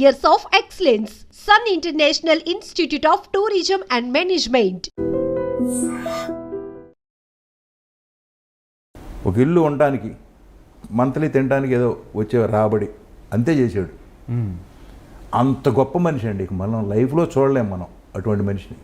Years of excellence sun international institute of tourism and management ఒక ఇల్లు ఉండడానికి monthly తినడానికి ఏదో వచ్చే రాబడి అంతే చేశాడు. అంత గొప్ప మనిషి అండి. మనం లైఫ్లో చూడలేం మనం అటువంటి మనిషిని.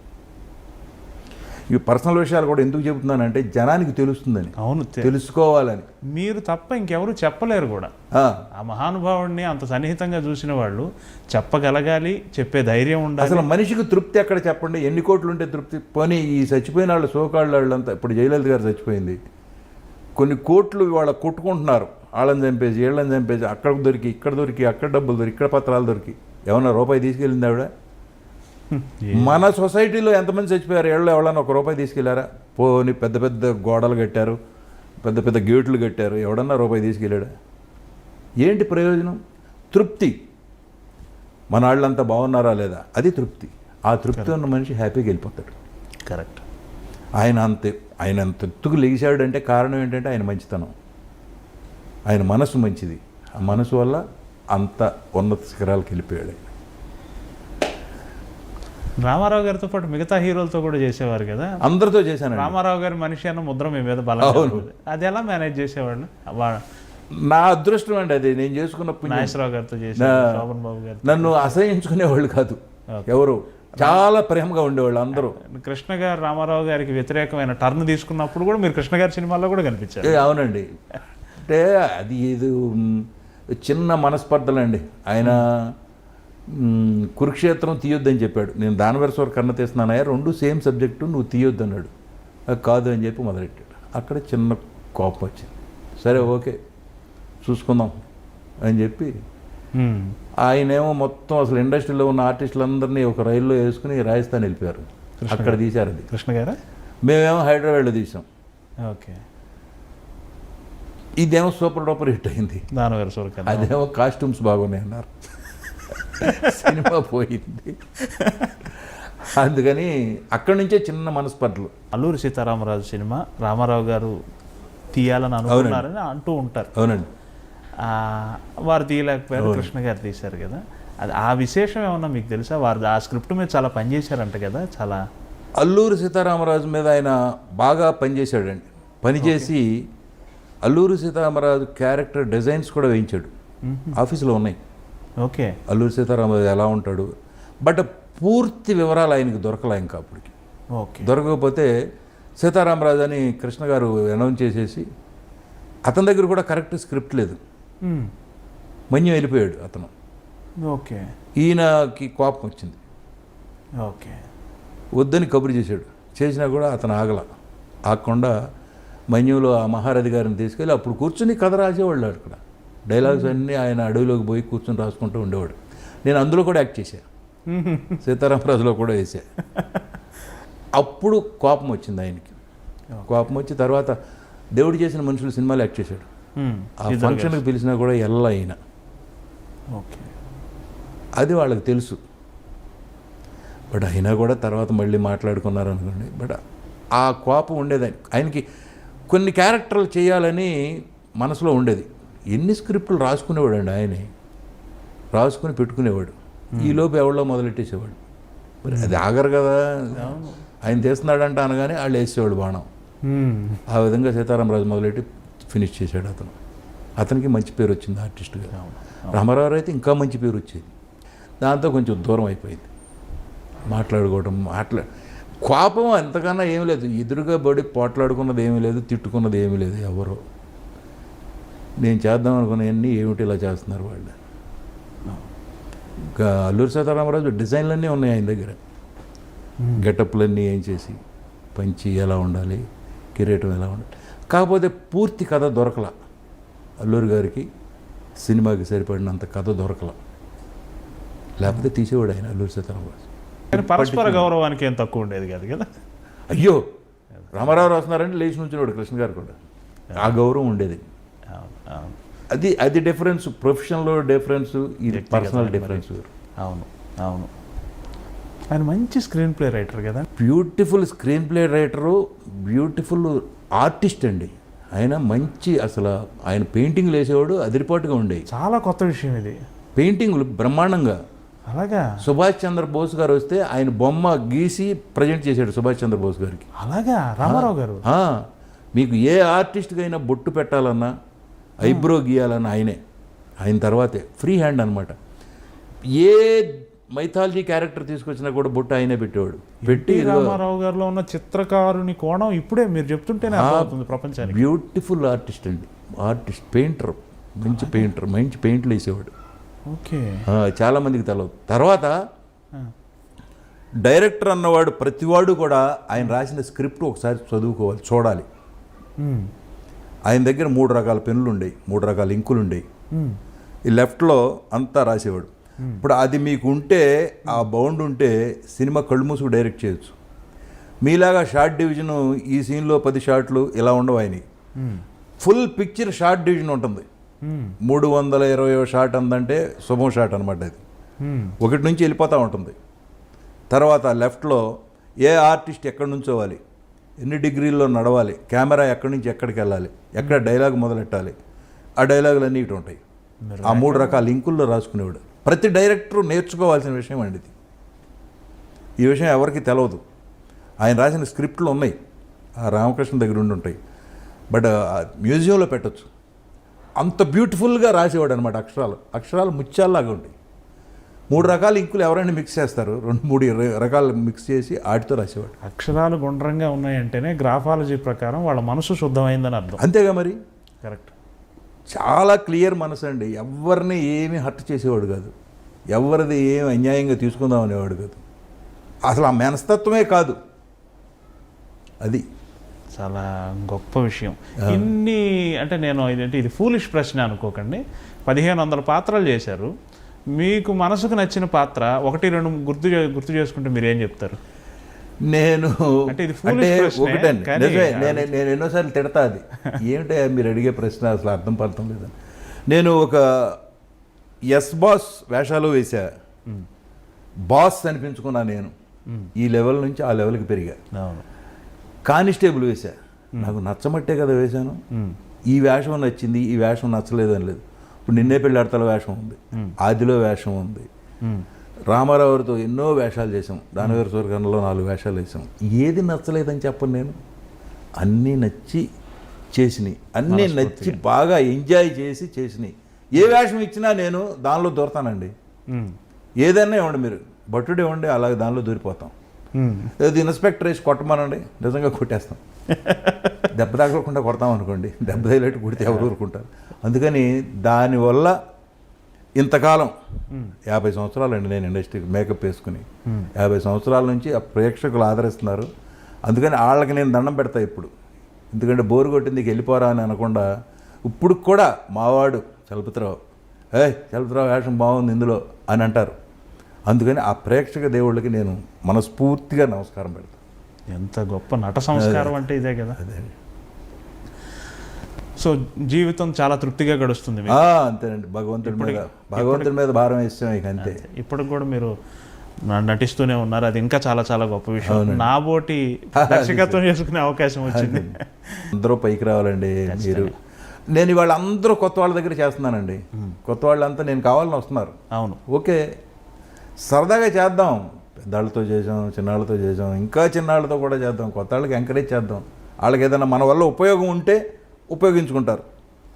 ఈ పర్సనల్ విషయాలు కూడా ఎందుకు చెబుతున్నానంటే జనానికి తెలుస్తుందని. అవును తెలుసుకోవాలని. మీరు తప్ప ఇంకెవరు చెప్పలేరు కూడా. ఆ, ఆ మహానుభావుడిని అంత సన్నిహితంగా చూసిన వాళ్ళు చెప్పగలగాలి చెప్పే ధైర్యం ఉండాలి. అసలు మనిషికి తృప్తి ఎక్కడ చెప్పండి? ఎన్ని కోట్లు ఉంటే తృప్తి? పోనీ ఈ చచ్చిపోయిన వాళ్ళు సోకాళ్ళు వాళ్ళంతా ఇప్పుడు జయలలిత గారు చచ్చిపోయింది. కొన్ని కోట్లు వాళ్ళ కొట్టుకుంటున్నారు. వాళ్ళని చంపేసి వీళ్ళని చంపేసి అక్కడ దొరికి ఇక్కడ దొరికి అక్కడ డబ్బులు దొరికి ఇక్కడ పత్రాలు దొరికి. ఏమన్నా రూపాయి తీసుకెళ్ళింది ఆవిడ? మన సొసైటీలో ఎంతమంది చచ్చిపోయారు? ఏళ్ళు ఎవడన్నా ఒక రూపాయి తీసుకెళ్ళారా? పోని పెద్ద పెద్ద గోడలు కట్టారు పెద్ద పెద్ద గేట్లు కట్టారు ఎవడన్నా రూపాయి తీసుకెళ్ళాడా? ఏంటి ప్రయోజనం? తృప్తి. మన వాళ్ళంతా బాగున్నారా లేదా? అది తృప్తి. ఆ తృప్తి ఉన్న మనిషి హ్యాపీగా వెళ్ళిపోతాడు. కరెక్ట్. ఆయన అంతే ఆయన అంత ఎత్తుకు లేచాడంటే కారణం ఏంటంటే ఆయన మంచితనం. ఆయన మనసు మంచిది. ఆ మనసు వల్ల అంత ఉన్నత శిఖరాలకు వెళ్ళిపోయాడు. రామారావు గారితో పాటు మిగతా హీరోలతో కూడా చేసేవారు కదా. అందరితో చేశానండి. రామారావు గారి మనిషి అన్న ముద్ర మీ మీద. ఉంది. అది ఎలా మేనేజ్ చేసేవాళ్ళు? నా అదృష్టం అండి అది. నేను చేసుకున్న నాగేశ్వరరావు గారితో చేశారు నా- శోభన్ బాబు గారు నన్ను అసహించుకునేవాళ్ళు కాదు. ఎవరు? చాలా ప్రేమగా ఉండేవాళ్ళు అందరూ. కృష్ణ గారు రామారావు గారికి వ్యతిరేకమైన టర్న్ తీసుకున్నప్పుడు కూడా మీరు కృష్ణ గారి సినిమాల్లో కూడా కనిపించారు. అవునండి. అంటే అది ఇది చిన్న మనస్పర్ధలండి. ఆయన కురుక్షేత్రం తీయొద్దని చెప్పాడు. నేను దానవరస్వర కన్న తీస్తున్నానయ్యా రెండు సేమ్ సబ్జెక్టు నువ్వు తీయొద్దు అన్నాడు అది కాదు అని చెప్పి మొదలెట్టాడు. అక్కడ చిన్న కోపం వచ్చింది. సరే ఓకే చూసుకుందాం అని చెప్పి. ఆయనేమో మొత్తం అసలు ఇండస్ట్రీలో ఉన్న ఆర్టిస్టులందరినీ ఒక రైల్లో వేసుకుని రాజస్థాన్ వెళ్ళిపోయారు. అక్కడ తీశారు అది. కృష్ణ గారా? మేమేమో హైదరాబాద్లో తీసాం ఓకే. ఇదేమో సూపర్ డూపర్ హిట్ అయింది. దానవేర అదేమో కాస్ట్యూమ్స్ బాగున్నాయి అన్నారు సినిమా పోయింది. అందుకని అక్కడి నుంచే చిన్న మనస్పర్ధలు. అల్లూరి సీతారామరాజు సినిమా రామారావు గారు తీయాలని అనుకున్నారని అంటూ ఉంటారు. అవునండి. వారు తీయలేకపోయారు కృష్ణ గారు తీశారు కదా. అది ఆ విశేషం ఏమన్నా మీకు తెలుసా? వారు ఆ స్క్రిప్ట్ మీద చాలా పనిచేశారంట కదా చాలా. అల్లూరి సీతారామరాజు మీద ఆయన బాగా పనిచేశాడండి. పనిచేసి అల్లూరి సీతారామరాజు క్యారెక్టర్ డిజైన్స్ కూడా వేయించాడు. ఆఫీసులో ఉన్నాయి. ఓకే. అల్లూరి సీతారామరాజు ఎలా ఉంటాడు? బట్ పూర్తి వివరాలు ఆయనకి దొరకలే ఇంకా అప్పటికి. ఓకే. దొరకకపోతే సీతారామరాజు అని కృష్ణ గారు అనౌన్స్ చేసేసి అతని దగ్గర కూడా కరెక్ట్ స్క్రిప్ట్ లేదు. మన్యం వెళ్ళిపోయాడు అతను. ఓకే. ఈయనకి కోపం వచ్చింది. ఓకే. వద్దని కబురు చేశాడు. చేసినా కూడా అతను ఆగల. ఆగకుండా మన్యంలో ఆ మహారథి గారిని తీసుకెళ్ళి అప్పుడు కూర్చుని కథ రాసేవాళ్ళు అక్కడ. డైలాగ్స్ అన్నీ ఆయన అడవిలోకి పోయి కూర్చొని రాసుకుంటూ ఉండేవాడు. నేను అందులో కూడా యాక్ట్ చేశాను సీతారామరాజులో కూడా వేసా అప్పుడు కోపం వచ్చింది ఆయనకి. కోపం వచ్చి తర్వాత దేవుడు చేసిన మనుషులు సినిమాలు యాక్ట్ చేశాడు. ఆ ఫంక్షన్కి పిలిచినా కూడా ఎల్ల అయిన ఓకే. అది వాళ్ళకి తెలుసు. బట్ అయినా కూడా తర్వాత మళ్ళీ మాట్లాడుకున్నారు అనుకోండి. బట్ ఆ కోపం ఉండేది ఆయన- ఆయనకి కొన్ని క్యారెక్టర్లు చేయాలని మనసులో ఉండేది. ఎన్ని స్క్రిప్టులు రాసుకునేవాడు అండి ఆయనే? రాసుకుని పెట్టుకునేవాడు. ఈ లోపు ఎవరిలో మొదలెట్టేసేవాడు. మరి అది ఆగరు కదా. ఆయన చేస్తున్నాడంట అనగానే వాళ్ళు వేసేవాడు బాణం. ఆ విధంగా సీతారామరాజు మొదలెట్టి ఫినిష్ చేశాడు అతను. అతనికి మంచి పేరు వచ్చింది ఆర్టిస్ట్గా. రామారావు అయితే ఇంకా మంచి పేరు వచ్చేది. దాంతో కొంచెం దూరం అయిపోయింది. మాట్లాడుకోవడం మాట్లా కోపం అంతకన్నా ఏమీ లేదు. ఎదురుగా పడి పోట్లాడుకున్నది ఏమీ లేదు తిట్టుకున్నది ఏమీ లేదు ఎవరు. నేను చేద్దాం అనుకున్నవన్నీ ఏమిటి ఇలా చేస్తున్నారు వాళ్ళు? ఇంకా అల్లూరి సీతారామరాజు డిజైన్లన్నీ ఉన్నాయి ఆయన దగ్గర. గెటప్లన్నీ ఏం చేసి పంచి ఎలా ఉండాలి కిరీటం ఎలా ఉండాలి. కాకపోతే పూర్తి కథ దొరకల. అల్లూరి గారికి సినిమాకి సరిపడినంత కథ దొరకల. లేకపోతే తీసేవాడు ఆయన అల్లూరి సీతారామరాజు. కానీ పరస్పర గౌరవానికి ఏం తక్కువ ఉండేది కాదు కదా? అయ్యో! రామారావు రాస్తున్నారంటే లేచి నుంచున్నాడు కృష్ణ గారు కూడా. ఆ గౌరవం ఉండేది. అది అది డిఫరెన్స్ ప్రొఫెషన్లో డిఫరెన్స్ ఇది పర్సనల్ డిఫరెన్స్ అవును అవును. ఆయన మంచి స్క్రీన్ ప్లే రైటర్ కదా? Beautiful screenplay writer beautiful artist అండి. ఆయన మంచి అసలు ఆయన పెయింటింగ్లు వేసేవాడు అదిరిపాటుగా ఉండేవి చాలా కొత్త విషయం ఇది. పెయింటింగ్లు బ్రహ్మాండంగా. అలాగా? సుభాష్ చంద్రబోస్ గారు వస్తే ఆయన బొమ్మ గీసి ప్రజెంట్ చేశాడు సుభాష్ చంద్రబోస్ గారికి. అలాగా? రామారావు గారు? ఆ, మీకు ఏ ఆర్టిస్ట్కి అయినా బొట్టు పెట్టాలన్నా ఐబ్రో గీయాలన్నా ఆయనే. ఆయన తర్వాతే. ఫ్రీ హ్యాండ్ అనమాట ఏ మైథాలజీ క్యారెక్టర్ తీసుకొచ్చినా కూడా బొట్టు ఆయనే పెట్టేవాడు. పెట్టి రామారావు గారిలో ఉన్న చిత్రకారుని కోణం ఇప్పుడే మీరు చెప్తుంటేనే అర్థమవుతుంది ప్రపంచానికి. బ్యూటిఫుల్ ఆర్టిస్ట్ అండి. ఆర్టిస్ట్ పెయింటర్ మంచి పెయింటర్ మంచి పెయింట్లు వేసేవాడు. ఓకే. ఆ, చాలా మందికి తెలవదు. తర్వాత డైరెక్టర్ అన్నవాడు ప్రతివాడు కూడా ఆయన రాసిన స్క్రిప్ట్ ఒకసారి చదువుకోవాలి చూడాలి. ఆయన దగ్గర మూడు రకాల పెన్నులు ఉండేవి మూడు రకాల ఇంకులు ఉండేవి ఈ లెఫ్ట్లో అంతా రాసేవాడు. ఇప్పుడు అది మీకు ఉంటే ఆ బౌండ్ ఉంటే సినిమా కళ్ళు మూసుకు డైరెక్ట్ చేయొచ్చు. మీలాగా షార్ట్ డివిజన్ ఈ సీన్లో పది షాట్లు ఇలా ఉండవు ఆయన ఫుల్ పిక్చర్ షార్ట్ డివిజన్ ఉంటుంది. మూడు వందల ఇరవై షాట్ అందంటే శుభం షాట్ అనమాట అది. ఒకటి నుంచి వెళ్ళిపోతూ ఉంటుంది. తర్వాత లెఫ్ట్లో ఏ ఆర్టిస్ట్ ఎక్కడి నుంచోవాలి ఎన్ని డిగ్రీల్లో నడవాలి? కెమెరా ఎక్కడి నుంచి ఎక్కడికి వెళ్ళాలి? ఎక్కడ డైలాగ్ మొదలెట్టాలి? ఆ డైలాగులు అన్నీ ఇటు ఉంటాయి. ఆ మూడు రకాల లింకుల్లో రాసుకునేవాడు. ప్రతి డైరెక్టరు నేర్చుకోవాల్సిన విషయం అండి ఇది. ఈ విషయం ఎవరికి తెలవదు. ఆయన రాసిన స్క్రిప్ట్లు ఉన్నాయి. ఆ రామకృష్ణ దగ్గర ఉండి ఉంటాయి. బట్ మ్యూజియంలో పెట్టొచ్చు. అంత బ్యూటిఫుల్గా రాసేవాడు అనమాట అక్షరాలు. అక్షరాలు ముత్యాల్లాగా ఉంటాయి. మూడు రకాల ఇంకులు ఎవరైనా మిక్స్ చేస్తారు. రెండు మూడు రకాలు మిక్స్ చేసి ఆటితో రాసేవాడు అక్షరాలు గుండ్రంగా ఉన్నాయంటేనే గ్రాఫాలజీ ప్రకారం వాళ్ళ మనసు శుద్ధమైందని అర్థం. అంతేగా మరి? కరెక్ట్. చాలా క్లియర్ మనసు అండి ఎవరిని ఏమీ హర్ట్ చేసేవాడు కాదు. ఎవరిది ఏమి అన్యాయంగా తీసుకుందాం అనేవాడు కాదు. అసలు ఆ మనస్తత్వమే కాదు. అది. చాలా గొప్ప విషయం. ఇన్ని అంటే నేను ఇదేంటి ఇది ఫూలిష్ ప్రశ్న అనుకోకండి. పదిహేను వందల పాత్రలు చేశారు. మీకు మనసుకు నచ్చిన పాత్ర ఒకటి రెండు గుర్తు చే- గుర్తు చేసుకుంటే మీరు ఏం చెప్తారు? నేను అంటే నిజమే నేను నేను ఎన్నోసార్లు తిడతా అది. ఏమిటో మీరు అడిగే ప్రశ్న? అసలు అర్థం పడటం లేదని నేను ఒక ఎస్ బాస్ వేషాలు వేసా బాస్ అనిపించుకున్నా నేను. ఈ లెవెల్ నుంచి ఆ లెవెల్కి పెరిగా. కానిస్టేబుల్ వేసా నాకు నచ్చమట్టే కదా వేశాను. ఈ వేషం నచ్చింది ఈ వేషం నచ్చలేదు అని లేదు. ఇప్పుడు నిన్నే పెళ్ళాడతల వేషం ఉంది. ఆదిలో వేషం ఉంది. రామారావుతో ఎన్నో వేషాలు చేసాం దానవీర సూర్యకర్ణలో నాలుగు వేషాలు వేసాం ఏది నచ్చలేదని చెప్పను నేను. అన్నీ నచ్చి చేసినాయి. అన్నీ నచ్చి బాగా ఎంజాయ్ చేసి చేసినాయి. ఏ వేషం ఇచ్చినా నేను దానిలో దూరతానండి. ఏదైనా ఇవ్వండి మీరు. భట్టుడే ఇవ్వండి అలాగే దానిలో దూరిపోతాం. ఇన్స్పెక్టర్ వేసి కొట్టమనండి. నిజంగా కొట్టేస్తాం. దెబ్బ తగలకుండా కొడతాం అనుకోండి. దెబ్బ తగిలేట్టు కొడితే ఎవరు ఊరుకుంటారు. అందుకని దానివల్ల ఇంతకాలం యాభై సంవత్సరాలండి నేను ఇండస్ట్రీకి మేకప్ వేసుకుని. యాభై సంవత్సరాల నుంచి ఆ ప్రేక్షకులు ఆదరిస్తున్నారు. అందుకని వాళ్ళకి నేను దండం పెడతా ఇప్పుడు. ఎందుకంటే బోరు కొట్టింది ఇక వెళ్ళిపోరా అని అనకుండా ఇప్పుడు కూడా మావాడు చలపతిరావు ఏ చలపతిరావు వేషం బాగుంది ఇందులో అని అంటారు. అందుకని ఆ ప్రేక్షక దేవుళ్ళకి నేను మనస్ఫూర్తిగా నమస్కారం పెడతాను ఎంత గొప్ప నట సంస్కారం అంటే ఇదే కదా. సో జీవితం చాలా తృప్తిగా గడుస్తుంది అంతేనండి. భగవంతుడి మీద భగవంతుడి మీద భారం వేస్తాం ఇక అంతే. ఇప్పటికి కూడా మీరు న- నటిస్తూనే ఉన్నారు. అది ఇంకా చాలా చాలా గొప్ప విషయం. నాబోటి దర్శకత్వం చేసుకునే అవకాశం వచ్చింది. అందరూ పైకి రావాలండి మీరు. నేను ఇవాళ అందరూ కొత్త వాళ్ళ దగ్గర చేస్తున్నానండి. కొత్త వాళ్ళంతా నేను కావాలని వస్తున్నారు. అవును. ఓకే. సరదాగా చేద్దాం. పెద్దాళ్ళతో చేసాం చిన్నాళ్ళతో చేసాం ఇంకా చిన్నాళ్ళతో కూడా చేద్దాం కొత్త వాళ్ళకి ఎంకరేజ్ చేద్దాం. వాళ్ళకి ఏదైనా మన వల్ల ఉపయోగం ఉంటే ఉపయోగించుకుంటారు.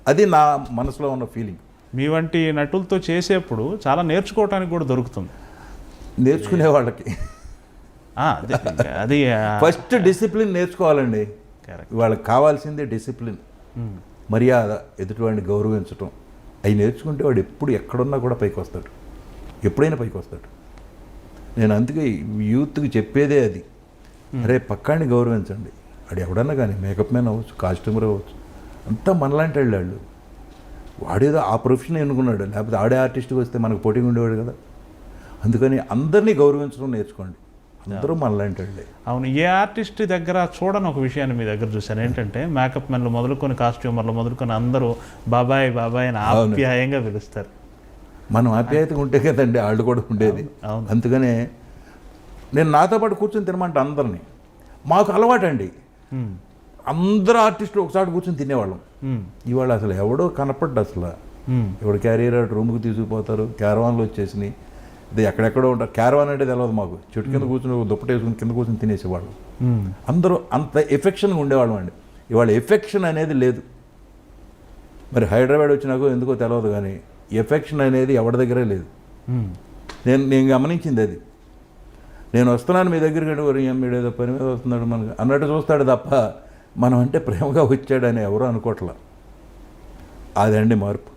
అది నా మనసులో ఉన్న ఫీలింగ్ మీ వంటి నటులతో చేసేప్పుడు చాలా నేర్చుకోవటానికి కూడా దొరుకుతుంది. నేర్చుకునే వాళ్ళకి. అదే, ఫస్ట్ డిసిప్లిన్ నేర్చుకోవాలండి. వాళ్ళకి కావాల్సిందే డిసిప్లిన్ ఉమ్, మర్యాద ఎదుటివాడిని గౌరవించటం. అవి నేర్చుకుంటే వాడు ఎప్పుడు ఎక్కడున్నా కూడా పైకి వస్తాడు. ఎప్పుడైనా పైకి వస్తాడు. నేను అందుకే యూత్కి చెప్పేదే అది. అరే పక్కాన్ని గౌరవించండి. వాడు ఎవడన్నా కానీ మేకప్ మ్యాన్ అవ్వచ్చు కాస్ట్యూమర్ అవ్వచ్చు. అంతా మనలాంటి వాళ్ళు వాడేదో ఆ ప్రొఫెషన్ ఎన్నుకున్నాడు లేకపోతే ఆడే ఆర్టిస్ట్కి వస్తే మనకు పోటీగా ఉండేవాడు కదా. అందుకని అందరినీ గౌరవించడం నేర్చుకోండి. అందరూ మనలాంటి వాళ్ళే. అవును ఏ ఆర్టిస్ట్ దగ్గర చూడని ఒక విషయాన్ని మీ దగ్గర చూశాను. ఏంటంటే మేకప్ మెన్లు మొదలుకొని కాస్ట్యూమర్లు మొదలుకొని అందరూ బాబాయ్ బాబాయ్ అని. ఆప్యాయంగా పిలుస్తారు. మనం ఆప్యాయతగా ఉంటే కదండి వాళ్ళు కూడా ఉండేది. అందుకనే నేను నాతో పాటు కూర్చొని తినమంట అందరినీ. మాకు అలవాటండి. అందరు ఆర్టిస్టులు ఒకసారి కూర్చొని తినేవాళ్ళం. ఇవాళ అసలు ఎవడో కనపడ్డు అసలు. ఇప్పుడు క్యారియర్ రూమ్కి తీసుకుపోతారు క్యారవాన్లు వచ్చేసినాయి. ఇది ఎక్కడెక్కడో ఉంటారు క్యారవాన్ అంటే తెలియదు మాకు. చెట్టు కింద కూర్చుని ఒక దుప్పటి వేసుకుని కింద కూర్చుని తినేసేవాళ్ళు. అందరూ అంత ఎఫెక్షన్గా ఉండేవాళ్ళం అండి. ఇవాళ ఎఫెక్షన్ అనేది లేదు. మరి హైదరాబాద్ వచ్చినాకో ఎందుకో తెలియదు కానీ ఎఫెక్షన్ అనేది ఎవరి దగ్గరే లేదు. నేను నేను గమనించింది అది. నేను వస్తున్నాను మీ దగ్గరికి వరి మీరు ఏదో పని మీద వస్తున్నాడు మనకు. అన్నట్టు చూస్తాడు తప్ప మనం అంటే ప్రేమగా వచ్చాడని ఎవరు అనుకోవట్లా అదండి మార్పు.